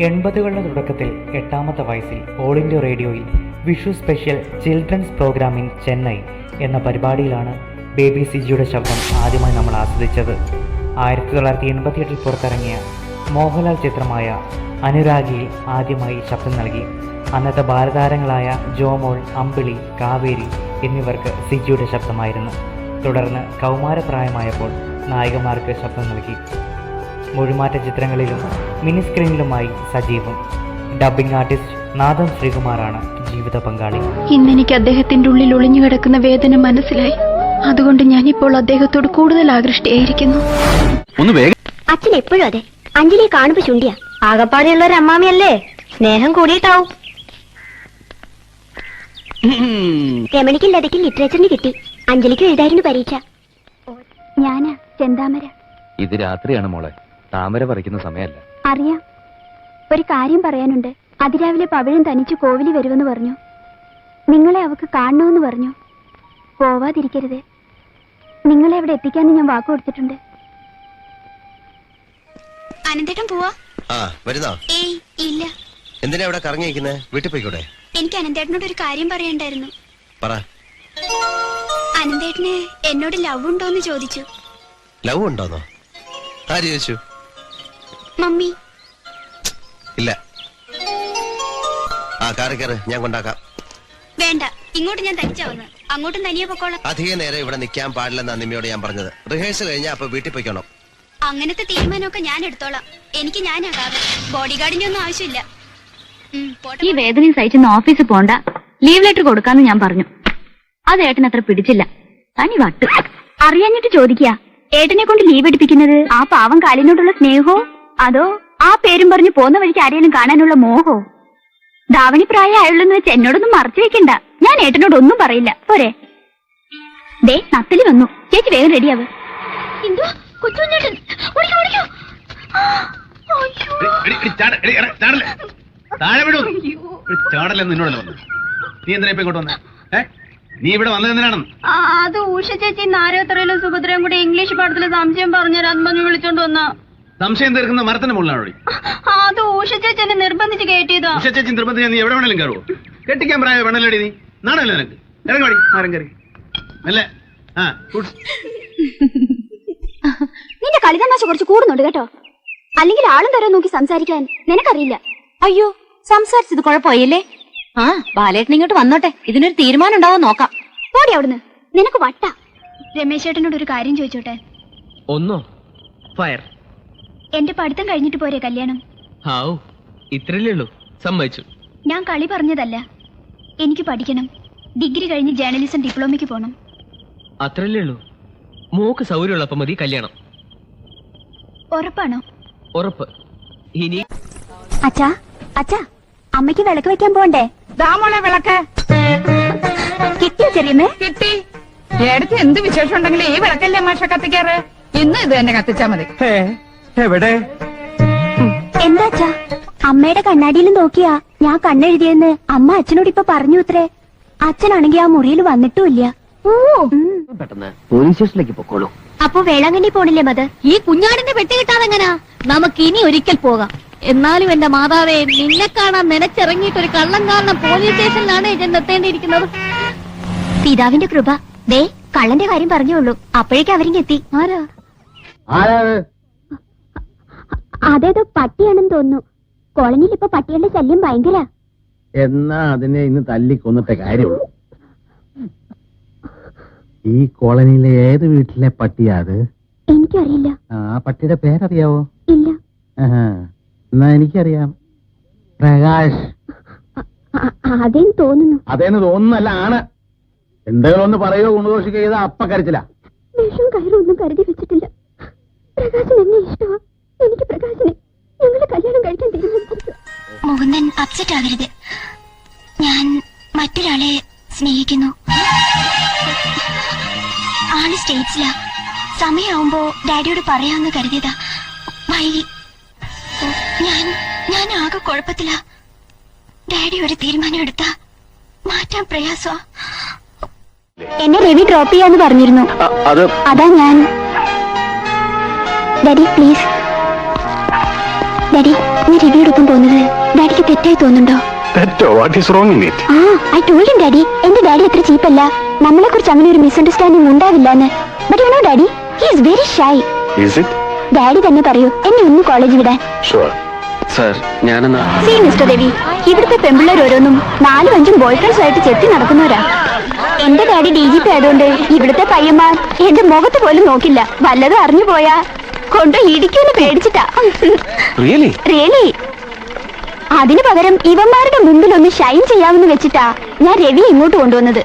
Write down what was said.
എൺപതുകളുടെ തുടക്കത്തിൽ എട്ടാമത്തെ വയസ്സിൽ ഓൾ ഇന്ത്യ റേഡിയോയിൽ Vishu special children's programme in Chennai എന്ന പരിപാടിയിലാണ് ബേബി സിജിയുടെ ശബ്ദം ആദ്യമായി നമ്മൾ ആസ്വദിച്ചത്. ആയിരത്തി തൊള്ളായിരത്തി എൺപത്തിയെട്ടിൽ പുറത്തിറങ്ങിയ മോഹൻലാൽ ചിത്രമായ അനുരാഗിയിൽ ആദ്യമായി ശബ്ദം നൽകി. അന്നത്തെ ബാലതാരങ്ങളായ ജോമോൾ അമ്പിളി കാവേരി എന്നിവർക്ക് സിജിയുടെ ശബ്ദമായിരുന്നു. തുടർന്ന് കൗമാരപ്രായമായപ്പോൾ നായികമാർക്ക് ശബ്ദം നൽകി. മൊഴിമാറ്റ ചിത്രങ്ങളിലും മിനി സ്ക്രീനിലുമായി സജീവം. ഡബിംഗ് ആർട്ടിസ്റ്റ് നാദം ശ്രീകുമാറാണ് ജീവിത പങ്കാളി. ഇന്നെനിക്ക് അദ്ദേഹത്തിന്റെ ഉള്ളിൽ ഒളിഞ്ഞു കിടക്കുന്ന വേദന മനസ്സിലായി. അതുകൊണ്ട് ഞാനിപ്പോൾ അദ്ദേഹത്തോട് കൂടുതൽ ആകൃഷ്ടയായിരിക്കുന്നു. ഒന്ന് വേഗം. അച്ഛൻ എപ്പോഴും അതെ. അഞ്ജലിയെ കാണുമ്പോ ചുണ്ടിയ. ആകപ്പാടെയുള്ള ഒരു അമ്മാമിയല്ലേ? സ്നേഹം കൂടിയിട്ടാവും. രമണിക്കും ലതയ്ക്കും ലിറ്ററേച്ചറിന് കിട്ടി. അഞ്ജലിക്ക് എഴുതായിരുന്നു പരീക്ഷ. ഞാനാ ചെന്താമര. ഇത് രാത്രിയാണ് മോളെ. താമര പറിക്കുന്ന സമയമല്ല അറിയാം. ഒരു കാര്യം പറയാനുണ്ട്. അതിരാവിലെ പവിഴം തനിച്ച് കോവിലി വരുമെന്ന് പറഞ്ഞു. നിങ്ങളെ അവക്ക് കാണണമെന്ന് പറഞ്ഞു. പോവാതിരിക്കരുത്. നിങ്ങളെ അവിടെ എത്തിക്കാന്ന് ഞാൻ വാക്ക് കൊടുത്തിട്ടുണ്ട്. അനന്തേട്ടൻ പോവാ? ആ വരുന്നോ? ഏയ് ഇല്ല. എന്തിനാ ഇവിടെ കറങ്ങിയിരിക്കുന്നത് വീട്ടിൽ പോയിക്കോടെ? എനിക്ക് അനന്തേട്ടനോട് ഒരു കാര്യം പറയണ്ടായിരുന്നു പറ. അനന്തേട്ടന് എന്നോട് ലവ് ഉണ്ടോന്ന് ചോദിച്ചു. ലവ് ഉണ്ടോന്നോ? ആര് ചോദിച്ചു? മമ്മി. ഇല്ല. ആ കാറി കയറ്. ഞാൻ കൊണ്ടാക്കാം. വേണ്ട. ഇങ്ങോട്ട് ഞാൻ തനിച്ചാ വന്ന്. അങ്ങോട്ടും തനിയെ പൊക്കോളാം. അധിക നേരം ഇവിടെ നിൽക്കാൻ പാടില്ലെന്നാ നിമ്മയോട് ഞാൻ പറഞ്ഞത്. റിഹേഴ്സൽ കഴിഞ്ഞാൽ അപ്പൊ വീട്ടിൽ പോയിക്കണം. അങ്ങനത്തെ തീരുമാനമൊക്കെ ഞാൻ എടുത്തോളാം. എനിക്ക് ഞാനാകാതെ. ബോഡി ഗാർഡിന്റെ ഒന്നും ആവശ്യമില്ല. ഈ വേദനയും സഹിച്ചെന്ന് ഓഫീസിൽ പോണ്ട. ലീവ് ലെറ്റർ കൊടുക്കാന്ന് ഞാൻ പറഞ്ഞു. അത് ഏട്ടൻ അത്ര പിടിച്ചില്ല. തനി വട്ട്. അറിയാഞ്ഞിട്ട് ചോദിക്കുക ഏട്ടനെ കൊണ്ട് ലീവ് എടുപ്പിക്കുന്നത് ആ പാവം കാലിനോടുള്ള സ്നേഹോ? അതോ ആ പേരും പറഞ്ഞു പോന്ന വഴിക്ക് ആരെയും കാണാനുള്ള മോഹോ? ധാവണി പ്രായമായുള്ളെന്ന് വെച്ച് എന്നോടൊന്നും മറച്ചു വെക്കണ്ട. ഞാൻ ഏട്ടനോട് ഒന്നും പറയില്ല. പോരെ. ദേ നത്തലി വന്നു. ചേച്ചി വേഗം റെഡിയാവ്. നീ എന്തിനാ ഇപ്പൊ ഇങ്ങോട്ട് വന്നേ? നീ ഇവിടെ അത് ഉഷ ചേച്ചി നാരോത്രയിലും സുഭദ്രയും കൂടി ഇംഗ്ലീഷ് പാഠത്തിലെ സംശയം പറഞ്ഞുതരാന്ന് പറഞ്ഞ് വിളിച്ചോണ്ട് വന്ന. സംശയം തീർക്കുന്ന മരത്തിന്റെ മുകളിലാണോ അത് ഉഷച്ചേച്ചനെ നിർബന്ധിച്ച് കയറ്റിയതാ. ഉഷച്ചേച്ചി ചേച്ചി നിർബന്ധിച്ച് നീ എവിടെ വേണേലും കയറുവോ? കെട്ടിക്കാൻ പ്രായ വേണല്ലേടി നീ? നാണല്ലോ നിനക്ക്. ഇറങ്ങി മരം കയറി. അല്ലേ ആ. നിന്റെ കളി തമാശ കുറച്ച് കൂടുന്നുണ്ട് കേട്ടോ. അല്ലെങ്കിൽ ആളും തരം നോക്കി സംസാരിക്കാൻ നിനക്കറിയില്ല. അയ്യോ സംസാരിച്ചത് കുഴപ്പമായില്ലേ? ആ ബാലേട്ടൻ ഇങ്ങോട്ട് വന്നോട്ടെ. ഇതിനൊരു തീരുമാനം ഉണ്ടാവോ നോക്കാം. പോടി അവിടുന്ന്. നിനക്ക് വട്ട. രമേശ് ചേട്ടനോട് ഒരു കാര്യം ചോദിച്ചോട്ടെ? ഒന്നോ? ഫയർ. എന്റെ പഠിത്തം കഴിഞ്ഞിട്ട് പോരെ കല്യാണം? ഹാവു ഇത്രയല്ലേ ഉള്ളൂ. സമ്മതിച്ചു. ഞാൻ കളി പറഞ്ഞതല്ല. എനിക്ക് പഠിക്കണം. ഡിഗ്രി കഴിഞ്ഞ് ജേർണലിസം ഡിപ്ലോമയ്ക്ക് പോകണം അത്രയല്ലേ ഉള്ളൂ. മോക്ക് സൗകര്യമുള്ളപ്പോ മതി കല്യാണം. ഉറപ്പാണോ? ഉറപ്പ്. ഇനി അച്ഛാ അച്ഛാ അമ്മയ്ക്ക് വിളക്ക് വെക്കാൻ പോണ്ടേ ദാമോളെ വിളക്ക്. കിട്ടിയോ ചെറിയമ്മേ? കിട്ടി. എടുത്ത് എന്ത് വിശേഷം ഉണ്ടെങ്കിലും ഈ വിളക്കല്ലേ മാഷ കത്തിക്കാറ്? ഇന്ന് ഇത് തന്നെ കത്തിച്ചാ മതി. എവിടെ? എന്താ അച്ഛാ? അമ്മയുടെ കണ്ണാടിയിൽ നോക്കിയാ ഞാൻ കണ്ണെഴുതിയെന്ന് അമ്മ അച്ഛനോട് ഇപ്പൊ പറഞ്ഞു ഇത്രേ അച്ഛനാണെങ്കി ആ മുറിയിൽ വന്നിട്ടുമില്ല. പെട്ടെന്ന് പോലീസ് സ്റ്റേഷനിലേക്ക് പൊക്കോളൂ. അപ്പൊ വേളാങ്കണ്ണി പോണില്ലേ മത് ഈ കുഞ്ഞാടിന്റെ വെട്ടി കിട്ടാതെങ്ങനാ? നമുക്ക് ഇനി ഒരിക്കൽ പോകാം. എന്നാലും എന്റെ മാതാവേ നിന്നെ കാണാൻ നനച്ചിറങ്ങിയിട്ട് ഒരു കള്ളം കാരണം പോലീസ് സ്റ്റേഷനിലാണ് ഞാൻ നിർത്തേണ്ടിയിരിക്കുന്നത്. പിതാവിന്റെ കൃപ. ദേ കള്ളന്റെ കാര്യം പറഞ്ഞോളൂ. അപ്പോഴേക്കും അവരിങ്ങെത്തി. ആരാ? അതേതോ പട്ടിയാണെന്ന് തോന്നുന്നു. കോളനിയിൽ ഇപ്പൊ പട്ടികളുടെ ശല്യം ഭയങ്കര. എന്നാ അതിനെ ഇന്ന് തല്ലിക്കൊന്നിട്ട കാര്യമുള്ളൂ. ഈ കോളനിയിലെ ഏത് വീട്ടിലെ പട്ടിയാ അത്? എനിക്കറിയില്ല. ആ പട്ടിയുടെ പേരറിയാവോ? ഇല്ല. ആഹാ. എന്നാ എനിക്കറിയാം. പ്രകാശ്. അതേന്ന് തോന്നുന്നു. അതേന്ന് തോന്നുന്നല്ല ആണ്. എന്തെങ്കിലും ഒന്ന് പറയുകയോ ഗുണദോഷിക്കുകയോ അപ്പ കരച്ചില്ല വിഷം കയറൊന്നും കരുതി വെച്ചിട്ടില്ല. പ്രകാശൻ എന്നെ ഇഷ്ടമാ മുകുന്ദൻ അപ്സെറ്റ് ആകരുത് ഞാൻ മറ്റൊരാളെ സ്നേഹിക്കുന്നു. ആൾ സ്റ്റേറ്റ്സിലാ. സമയമാവുമ്പോ ഡാഡിയോട് പറയാമെന്ന് കരുതിയതാ. വൈകി ഞാൻ ഞാൻ ആകെ കുഴപ്പത്തിലാ. ഡാഡി ഒരു തീരുമാനം എടുത്താ. മാറ്റാൻ പ്രയാസോ? എന്നെ രവി ഡ്രോപ്പ് ചെയ്യാന്ന് പറഞ്ഞിരുന്നു. അത് അതാ ഞാൻ. Daddy please. ഡാഡി നീ രവിയോടൊപ്പം പോകുന്നത് ഡാഡിക്ക് തെറ്റായി തോന്നുന്നുണ്ടോ? തെറ്റോ? What is wrong in it ah I told him daddy എന്റെ ഡാഡി അത്ര ചീപ്പല്ല. നമ്മളെ കുറിച്ച് അങ്ങനെ ഒരു മിസ്അണ്ടർസ്റ്റാൻഡിംഗ് ഉണ്ടാവില്ല എന്ന് but you know daddy he is very shy is it daddy തന്നെ പറയൂ എന്നെ ഒന്ന് കോളേജ് വിടാൻ. ഷുവർ സർ ഞാനെന്നാ സീ മിസ്റ്റർ ദേവി ഇവിടുത്തെ പെമ്പിള്ളേർ ഓരോന്നും നാലും അഞ്ചും ബോയ് ഫ്രണ്ട്സ് ചെത്തി നടക്കുന്നവരാ. എന്റെ ഡാഡി ഡി ജി പി ആയതുകൊണ്ട് ഇവിടുത്തെ പയ്യന്മാർ എന്റെ മുഖത്ത് പോലും നോക്കില്ല. വല്ലതും അറിഞ്ഞു പോയാ കൊണ്ട് ഇടിക്കുന്ന പേടിച്ചിട്ടാ. റിയലി റിയലി അതിനു പകരം ഇവന്മാരുടെ മുമ്പിൽ ഒന്ന് ഷൈൻ ചെയ്യാമെന്ന് വെച്ചിട്ടാ ഞാൻ രവി ഇങ്ങോട്ട് കൊണ്ടുവന്നത്.